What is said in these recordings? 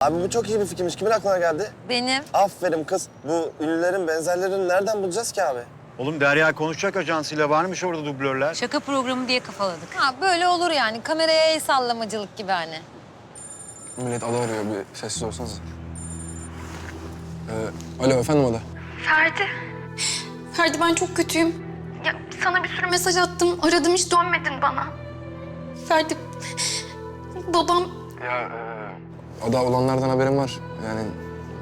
Abi bu çok iyi bir fikirmiş. Kimin aklına geldi? Benim. Aferin kız. Bu ünlülerin benzerlerini nereden bulacağız ki abi? Oğlum Derya konuşacak ajansıyla varmış orada dublörler. Şaka programı diye kafaladık. Ha böyle olur yani. Kameraya el sallamacılık gibi hani. Millet ada arıyor. Bir sessiz olsanız. Ee, alo efendim ada. Ferdi. Ferdi ben çok kötüyüm. Ya sana bir sürü mesaj attım. Aradım hiç dönmedin bana. Ferdi. Babam Ya Ada olanlardan haberim var. Yani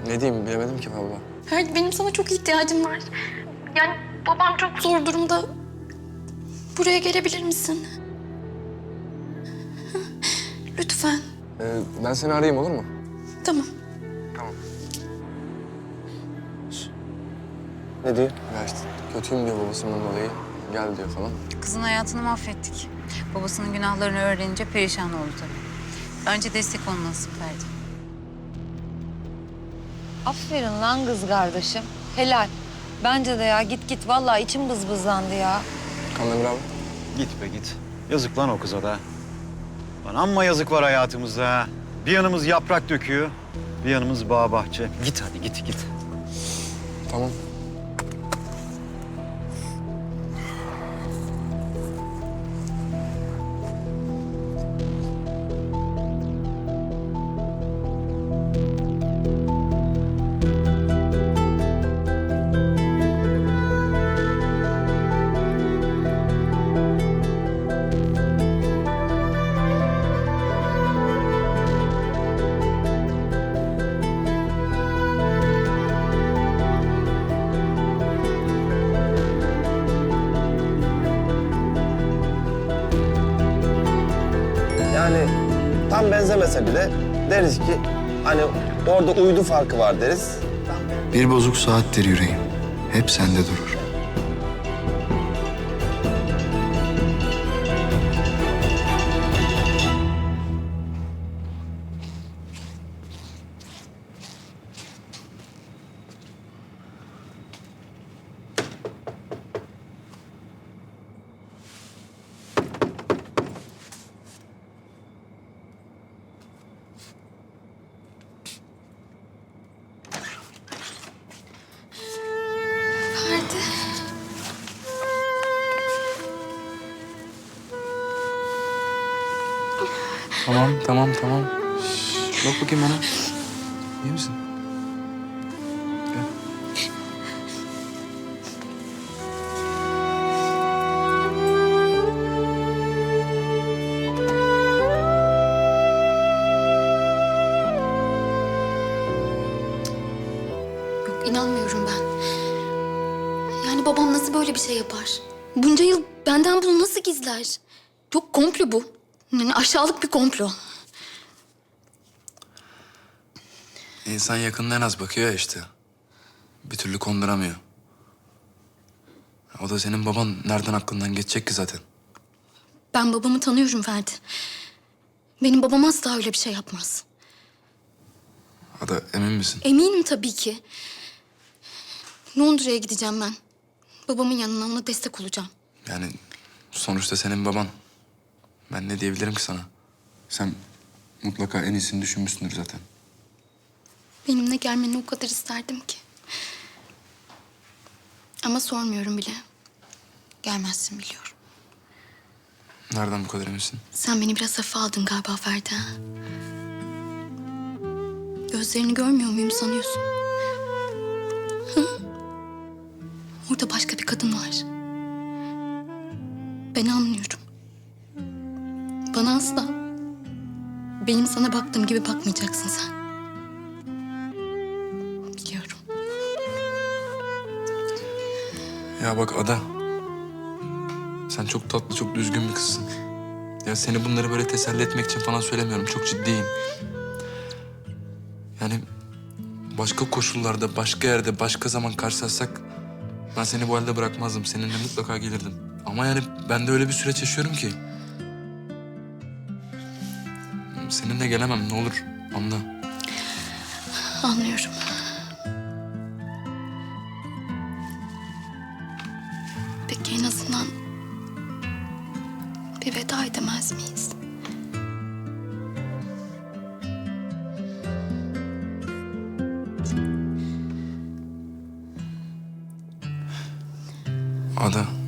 ne diyeyim bilemedim ki vallahi. Ferdi benim sana çok ihtiyacım var. Yani babam çok zor durumda. Buraya gelebilir misin? Lütfen. Ee, ben seni arayayım olur mu? Tamam. Ne diyor? Ya işte kötüyüm diyor babasından dolayı. Gel diyor falan. Kızın hayatını mahvettik. Babasının günahlarını öğrenince perişan oldu tabii. Bence destek olmalısın Ferdi. Aferin lan kız kardeşim. Helal. Bence de ya git git. Vallahi içim bızbızlandı ya. Kandemir abi. Git be git. Yazık lan o kıza da. Lan amma yazık var hayatımızda ha. Bir yanımız yaprak döküyor, bir yanımız bağ bahçe. Git hadi git git. Tamam. Yani tam benzemese bile deriz ki hani orada uydu farkı var deriz. Bir bozuk saattir yüreğim. Hep sende durur. Tamam tamam tamam. Şş, bak bakayım bana. İyi misin? Gel. Yok inanmıyorum ben. Yani babam nasıl böyle bir şey yapar? Bunca yıl benden bunu nasıl gizler? Yok komplo bu. Yani aşağılık bir komplo. İnsan yakından az bakıyor ya işte. Bir türlü konduramıyor. O da senin baban nereden aklından geçecek ki zaten. Ben babamı tanıyorum Ferdi. Benim babam asla öyle bir şey yapmaz. Ada emin misin? Eminim tabii ki. Londra'ya gideceğim ben. Babamın yanına ona destek olacağım. Yani sonuçta senin baban. Ben ne diyebilirim ki sana? Sen mutlaka en iyisini düşünmüşsündür zaten. Benimle gelmeni o kadar isterdim ki. Ama sormuyorum bile. Gelmezsin biliyorum. Nereden bu kadar eminsin? Sen beni biraz hafife aldın galiba Ferdi. ha? Gözlerini görmüyor muyum sanıyorsun? Hı? Orada başka bir kadın var. Bana asla benim sana baktığım gibi bakmayacaksın sen. Biliyorum. Ya bak Ada. Sen çok tatlı, çok düzgün bir kızsın. Ya seni bunları böyle teselli etmek için falan söylemiyorum. Çok ciddiyim. Yani başka koşullarda, başka yerde, başka zaman karşılaşsak... ...ben seni bu halde bırakmazdım. Seninle mutlaka gelirdim. Ama yani ben de öyle bir süreç yaşıyorum ki istemiyorum. Seninle gelemem ne olur anla. Anlıyorum. Peki en azından bir veda edemez miyiz? Ada.